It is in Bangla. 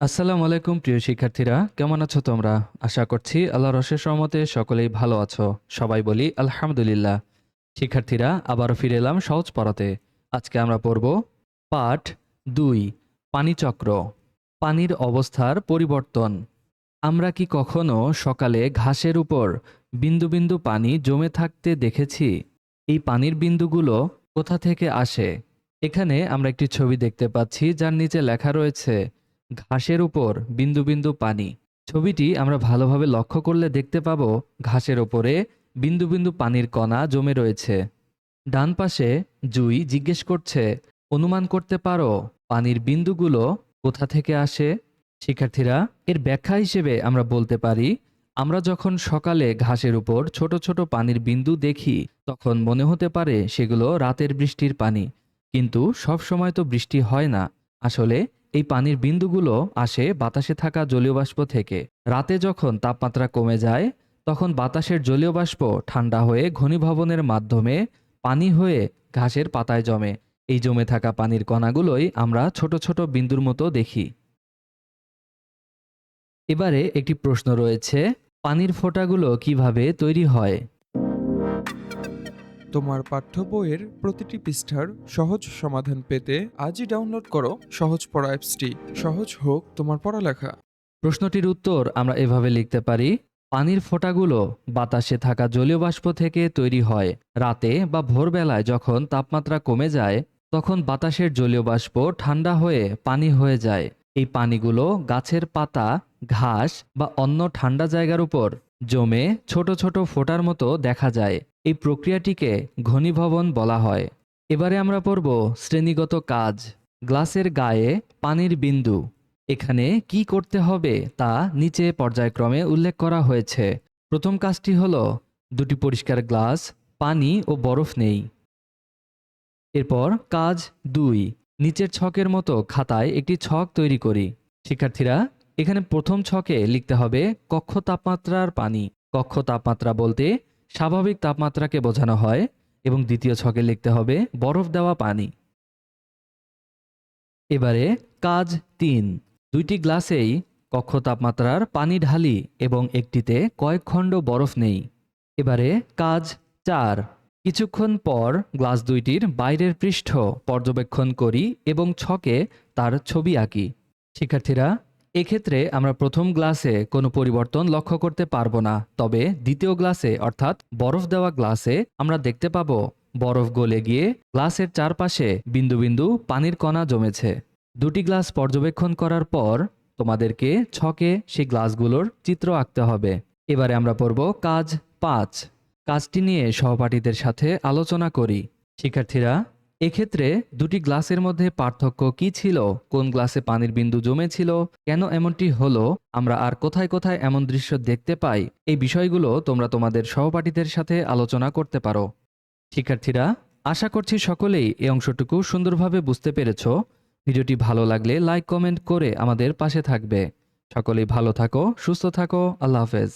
আসসালামু আলাইকুম, প্রিয় শিক্ষার্থীরা। কেমন আছো তোমরা? আশা করছি আল্লাহর অশেষ রহমতে সকলেই ভালো আছো। সবাই বলি আলহামদুলিল্লাহ। শিক্ষার্থীরা, আবারও ফিরে এলাম সহজ পড়াতে। আজকে আমরা পড়ব পাঠ দুই পানিচক্র পানির অবস্থার পরিবর্তন। আমরা কি কখনো সকালে ঘাসের উপর বিন্দু বিন্দু পানি জমে থাকতে দেখেছি? এই পানির বিন্দুগুলো কোথা থেকে আসে? এখানে আমরা একটি ছবি দেখতে পাচ্ছি, যার নিচে লেখা রয়েছে ঘাসের উপর বিন্দু বিন্দু পানি। ছবিটি আমরা ভালোভাবে লক্ষ্য করলে দেখতে পাবো ঘাসের ওপরে বিন্দু বিন্দু পানির কণা জমে রয়েছে। ডান পাশে জুই জিজ্ঞেস করছে, অনুমান করতে পারো পানির বিন্দুগুলো কোথা থেকে আসে? শিক্ষার্থীরা, এর ব্যাখ্যা হিসেবে আমরা বলতে পারি, আমরা যখন সকালে ঘাসের উপর ছোট ছোট পানির বিন্দু দেখি, তখন মনে হতে পারে সেগুলো রাতের বৃষ্টির পানি। কিন্তু সব সময় তো বৃষ্টি হয় না। আসলে এই পানির বিন্দুগুলো আসে বাতাসে থাকা জলীয় বাষ্প থেকে। রাতে যখন তাপমাত্রা কমে যায়, তখন বাতাসের জলীয় বাষ্প ঠান্ডা হয়ে ঘনীভবনের মাধ্যমে পানি হয়ে ঘাসের পাতায় জমে। এই জমে থাকা পানির কণাগুলোই আমরা ছোট ছোট বিন্দুর মতো দেখি। এবারে একটি প্রশ্ন রয়েছে, পানির ফোঁটাগুলো কীভাবে তৈরি হয়? তোমার পাঠ্য বইয়ের প্রতিটি পৃষ্ঠার সহজ সমাধান পেতে আজই ডাউনলোড করো সহজ পড়া অ্যাপসটি। সহজ হোক তোমার পড়ালেখা। প্রশ্নটির উত্তর আমরা এভাবে লিখতে পারি, পানির ফোঁটাগুলো বাতাসে থাকা জলীয় বাষ্প থেকে তৈরি হয়। রাতে বা ভোরবেলায় যখন তাপমাত্রা কমে যায়, তখন বাতাসের জলীয় বাষ্প ঠান্ডা হয়ে পানি হয়ে যায়। এই পানিগুলো গাছের পাতা, ঘাস বা অন্য ঠান্ডা জায়গার উপর জমে ছোট ছোট ফোঁটার মতো দেখা যায়। এই প্রক্রিয়াটিকে ঘনীভবন বলা হয়। এবারে আমরা পড়ব শ্রেণীগত কাজ। গ্লাসের গায়ে পানির বিন্দু। এখানে কি করতে হবে তা নিচে পর্যায়ক্রমে উল্লেখ করা হয়েছে। প্রথম কাজটি হল, দুটি পরিষ্কার গ্লাস, পানি ও বরফ নেই। এরপর কাজ দুই। নিচের ছকের মতো খাতায় একটি ছক তৈরি করি। শিক্ষার্থীরা এখানে প্রথম ছকে লিখতে হবে কক্ষ তাপমাত্রার পানি। কক্ষ তাপমাত্রা বলতে স্বাভাবিক তাপমাত্রাকে বোঝানো হয় এবং দ্বিতীয় ছকে লিখতে হবে বরফ দেওয়া পানি। এবারে কাজ তিন। দুইটি গ্লাসেই কক্ষ তাপমাত্রার পানি ঢালি এবং একটিতে কয়েক খণ্ড বরফ নেই। এবারে কাজ চার। কিছুক্ষণ পর গ্লাস দুইটির বাইরের পৃষ্ঠ পর্যবেক্ষণ করি এবং ছকে তার ছবি আঁকি। শিক্ষার্থীরা এক্ষেত্রে আমরা প্রথম গ্লাসে কোনো পরিবর্তন লক্ষ্য করতে পারব না, তবে দ্বিতীয় গ্লাসে, অর্থাৎ বরফ দেওয়া গ্লাসে, আমরা দেখতে পাবো বরফ গলে গিয়ে গ্লাসের চারপাশে বিন্দু বিন্দু পানির কণা জমেছে। দুটি গ্লাস পর্যবেক্ষণ করার পর তোমাদেরকে ছকে সেই গ্লাসগুলোর চিত্র আঁকতে হবে। এবারে আমরা পড়ব কাজ পাঁচ। কাজটি নিয়ে সহপাঠীদের সাথে আলোচনা করি। শিক্ষার্থীরা এক্ষেত্রে দুটি গ্লাসের মধ্যে পার্থক্য কি ছিল? কোন গ্লাসে পানির বিন্দু জমেছিল? কেন এমনটি হলো? আমরা আর কোথায় কোথায় এমন দৃশ্য দেখতে পাই? এই বিষয়গুলো তোমরা তোমাদের সহপাঠীদের সাথে আলোচনা করতে পারো। শিক্ষার্থীরা, আশা করছি সকলেই এই অংশটুকু সুন্দরভাবে বুঝতে পেরেছ। ভিডিওটি ভালো লাগলে লাইক, কমেন্ট করে আমাদের পাশে থাকবে। সকলেই ভালো থাকো, সুস্থ থাকো, আল্লাহ হাফেজ।